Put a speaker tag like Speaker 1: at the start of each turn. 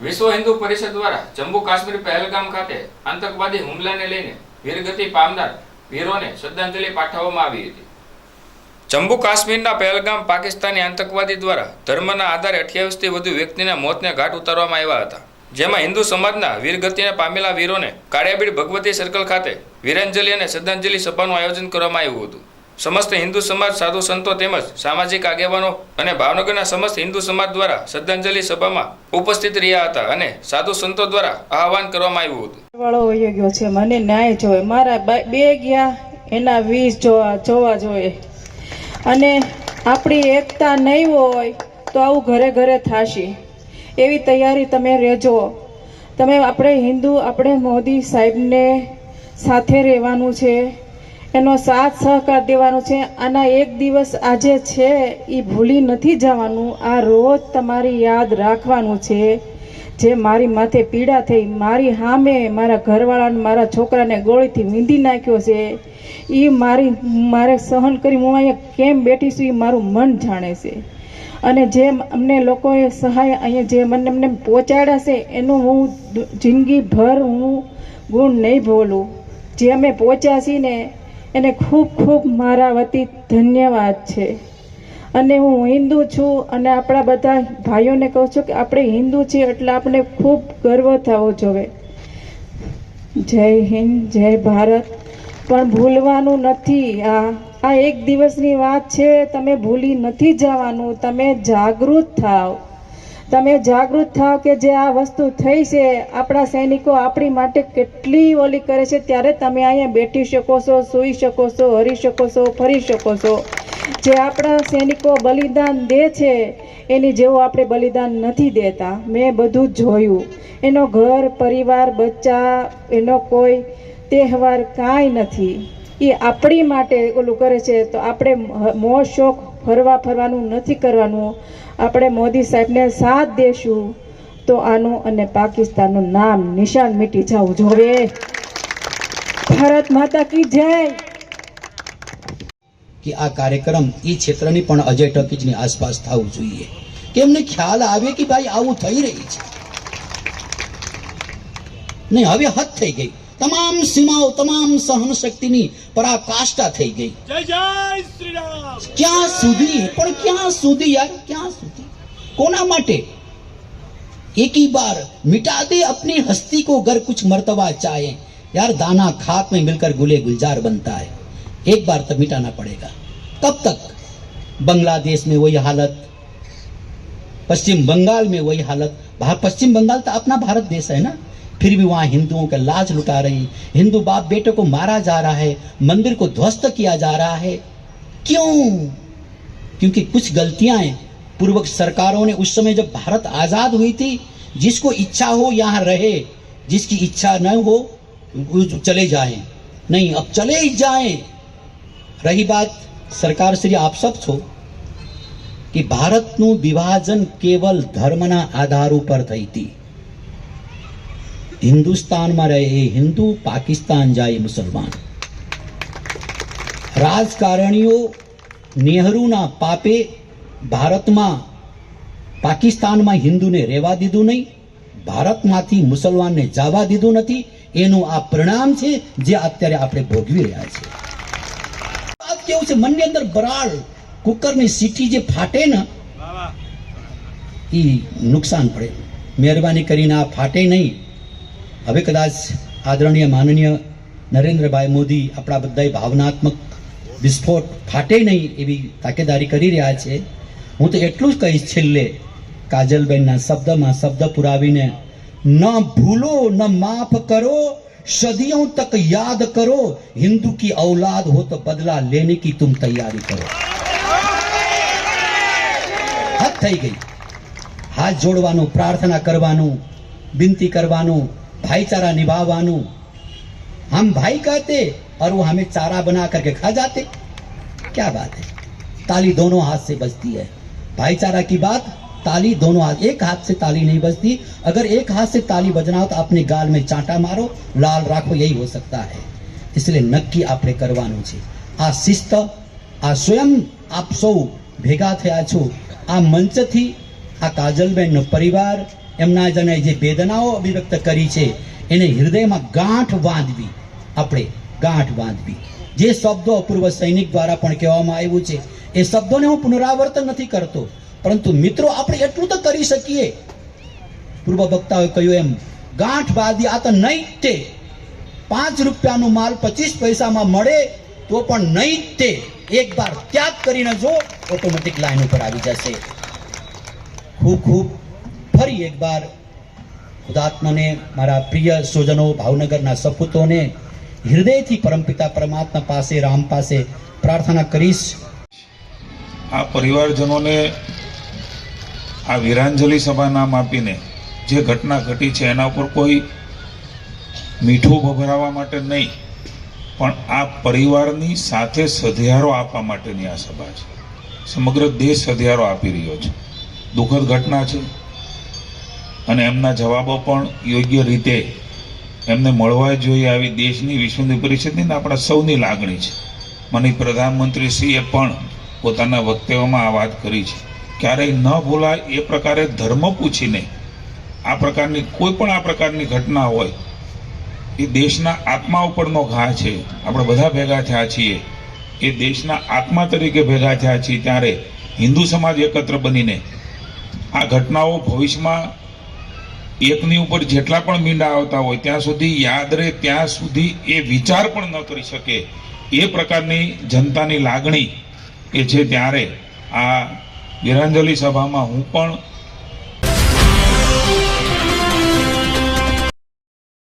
Speaker 1: વિશ્વ હિન્દુ પરિષદ દ્વારા જમ્મુ કાશ્મીર પહેલગામ ખાતે આતંકવાદી હુમલાને લઈને વીરગતિ પામનાર વીરોને શ્રદ્ધાંજલિ પાઠવવામાં આવી હતી. જમ્મુ કાશ્મીરના પહેલગામ પાકિસ્તાની આતંકવાદી દ્વારા ધર્મના આધારે અઠ્યાવીસથી વધુ વ્યક્તિના મોતને ઘાટ ઉતારવામાં આવ્યા હતા. જેમાં હિન્દુ સમાજના વીરગતિને પામેલા વીરોને કાળિયાબીડ ભગવતી સર્કલ ખાતે વીરાંજલિ અને શ્રદ્ધાંજલિ સભાનું આયોજન કરવામાં આવ્યું હતું. સમસ્ત હિન્દુ સમાજ, સાધુ સંતો તેમજ સામાજિક આગેવાનો અને ભાવનગરના સમસ્ત હિન્દુ સમાજ દ્વારા શ્રદ્ધાંજલિ સભામાં ઉપસ્થિત રહ્યા હતા અને સાધુ સંતો દ્વારા આહવાન કરવામાં આવ્યું હતું.
Speaker 2: વાળો વહી ગયો છે, મને ન્યાય જોઈએ મારા બા- ગયા, એના વીસ જોવા જોવા જોઈએ અને આપણી એકતા નહીં હોય તો આવું ઘરે ઘરે થાશે. એવી તૈયારી તમે રહેજો. તમે આપણે હિન્દુ, આપણે મોદી સાહેબને સાથે રહેવાનું છે. એનો સાથ સહકાર દેવાનો છે. આના એક દિવસ આજે છે એ ભૂલી નથી જવાનું. આ રોજ તમારી યાદ રાખવાનું છે. જે મારી માથે પીડા થઈ, મારી સામે મારા ઘરવાળાને, મારા છોકરાને ગોળીથી વીંધી નાખ્યો છે. એ મારી, મારે સહન કરી, હું અહીંયા કેમ બેઠી છું એ મારું મન જાણે છે. અને જે અમને લોકોએ સહાય અહીંયા જે મને અમને પહોંચાડ્યા છે, એનું હું જિંદગીભર હું ગુણ નહીં ભોલું. જે અમે પહોંચ્યા છીએ ને એને ખૂબ ખૂબ મારા વતી ધન્યવાદ છે. અને હું હિન્દુ છું અને આપણા બધા ભાઈઓને કહું છું કે આપણે હિન્દુ છીએ એટલે આપણે ખૂબ ગર્વ થવો જોઈએ જય હિન્દ, જય ભારત. પણ ભૂલવાનું નથી આ. આ એક દિવસની વાત છે, તમે ભૂલી નથી જવાનું, તમે જાગૃત થાવ. તમે જાગૃત થાવ કે જે આ વસ્તુ થઈ છે, આપણા સૈનિકો આપણી માટે કેટલી ઓલી કરે છે, ત્યારે તમે અહીંયા બેઠી શકો છો, સૂઈ શકો છો, હરી શકો છો, ફરી શકો છો. જે આપણા સૈનિકો બલિદાન દે છે, એની જેવું આપણે બલિદાન નથી દેતા. મેં બધું જોયું. એનો ઘર, પરિવાર, બચ્ચા, એનો કોઈ તહેવાર કાંઈ નથી. એ આપણી માટે ઓલું કરે છે, તો આપણે મોજ શોખ ફરવા ફરવાનું નથી કરવાનું. આપણે મોદી સાહેબને સાથ દેશું. તો આનું અને પાકિસ્તાનનું નામ નિશાન મીટી જવું જોવે ભારત માતા કી જય.
Speaker 3: કે આ કાર્યક્રમ એ ક્ષેત્રની પણ અજય ટકીજની આસપાસ થવું જોઈએ. કે એમને ખ્યાલ આવે કે ભાઈ આવું થઈ રહી છે. નહીં, હવે હદ થઈ ગઈ. તમામ સીમાઓ તમામ સહન શક્તિની પરાકાષ્ઠા થઈ ગઈ
Speaker 4: જય જય શ્રી રામ
Speaker 3: ક્યાં સુધી પણ ક્યાં સુધી યાર ક્યાં સુધી કોના માટે एक ही बार मिटा दे अपनी हस्ती को अगर कुछ मर्तबा चाहे यार दाना खाक में मिलकर गुले गुलजार बनता है एक बार तब मिटाना पड़ेगा कब तक बांग्लादेश में वही हालत पश्चिम बंगाल में वही हालत भा- पश्चिम बंगाल तो अपना भारत देश है ना फिर भी वहां हिंदुओं का लाज लुटा रही हिंदू बाप बेटे को मारा जा रहा है मंदिर को ध्वस्त किया जा रहा है क्यों क्योंकि कुछ गलतियां हैं पूर्व सरकारों ने उस समय जब भारत आजाद हुई थी जिसको इच्छा हो यहाँ रहे जिसकी इच्छा न हो वो चले जाएं नहीं अब चले ही जाएं રહી વાત સરકાર શ્રી આપ સબ છો કે ભારતનું વિભાજન કેવલ ધર્મના આધાર ઉપર થઈ હતી હિન્દુસ્તાનમાં રહે એ હિન્દુ પાકિસ્તાન જાય એ મુસલમાન. રાજકારણીઓ નેહરુના પાપે ભારતમાં પાકિસ્તાનમાં હિન્દુને રહેવા દીધું નહીં ભારતમાંથી મુસલમાનને જવા દીધું નથી એનું આ પરિણામ છે જે અત્યારે આપણે ભોગવી રહ્યા છીએ. વાત કેવું છે? મનની અંદર બરાળ કુકરની સીટી જે ફાટે ને એ નુકસાન પડે. મહેરબાની કરીને આ ફાટે નહીં. હવે કદાચ આદરણીય, માનનીય નરેન્દ્રભાઈ મોદી આપણા બધાય ભાવનાત્મક વિસ્ફોટ ફાટે નહીં એવી તાકેદારી કરી રહ્યા છે. હું તો એટલું જ કહીશ છેલ્લે, કાજલબેનના શબ્દમાં શબ્દ પુરાવીને, ન ભૂલો, ન માફ કરો, સદીઓ તક યાદ કરો, હિન્દુ કી ઔલાદ હો તો બદલા લેને કી તુમ તૈયારી કરો. હાથ થઈ ગઈ. હાથ જોડવાનું, પ્રાર્થના કરવાનું, વિનંતી કરવાનું भाईचारा निभावानु हम भाई कहते और वो हमें चारा बना करके खा जाते क्या बात है ताली दोनों हाथ से बजती है भाईचारा की बात ताली दोनों हाथ एक हाथ से ताली नहीं बजती अगर एक हाथ से ताली बजना हो तो अपने गाल में चांटा मारो लाल राखो यही हो सकता है इसलिए नक्की આપણે કરવાનું છે આ શિસ્ત આ સ્વયં આપ સૌ ભેગા થયા છો આ મંચથી આ કાજલબેનનો પરિવાર એમના જણાય જે વેદનાઓ અભિવ્યક્ત કરી છે, એને હૃદયમાં ગાંઠ બાંધવી, આપણે ગાંઠ બાંધવી. જે શબ્દો અપૂર્વ સૈનિક દ્વારા પણ કહેવામાં આવ્યું છે, એ શબ્દોને હું પુનરાવર્તન નથી કરતો, પરંતુ મિત્રો, આપણે એટલું તો કરી શકીએ. પૂર્વ વક્તાઓએ કહ્યું એમ, ગાંઠ બાંધી આ તો નહીં તે. પાંચ રૂપિયાનો માલ પચીસ પૈસામાં મળે, તો પણ નહીં તે. એક વાર ત્યાગ કરીને જો ઓટોમેટિક લાઈન ઉપર આવી જશે. ખૂબ ખૂબ ફરી એકવાર ખુદાત્માને, મારા પ્રિય સ્વજનો, ભાવનગરના સપૂતોને હૃદયથી પરમપિતા પરમાત્મા પાસે, રામ પાસે પ્રાર્થના કરીશ.
Speaker 5: આ પરિવારજનોને આ વીરાંજલિ સભા નામ આપીને જે ઘટના ઘટી છે, એના ઉપર કોઈ મીઠું ભભરાવા માટે નહીં, પણ આ પરિવારની સાથે સધિયારો આપવા માટેની આ સભા છે. સમગ્ર દેશ સધિયારો આપી રહ્યો છે. દુઃખદ ઘટના છે. અને એમના જવાબો પણ યોગ્ય રીતે એમને મળવા જોઈએ આવી દેશની વિશ્વની પરિષદની આપણા સૌની લાગણી છે. મને પ્રધાનમંત્રીશ્રીએ પણ પોતાના વક્તવ્યમાં આ વાત કરી છે. ક્યારેય ન ભૂલાય એ પ્રકારે ધર્મ પૂછીને આ પ્રકારની કોઈ પણ આ પ્રકારની ઘટના હોય, એ દેશના આત્મા ઉપરનો ઘા છે. આપણે બધા ભેગા થયા છીએ. એ દેશના આત્મા તરીકે ભેગા થયા છીએ ત્યારે હિન્દુ સમાજ એકત્ર બનીને આ ઘટનાઓ ભવિષ્યમાં એકની ઉપર જેટલા પણ મીંડા આવતા હોય ત્યાં સુધી યાદ રહે, ત્યાં સુધી એ વિચાર પણ ન કરી શકે. એ પ્રકારની જનતાની લાગણી કે છે ત્યારે આ ગીરાંજલિ સભામાં હું પણ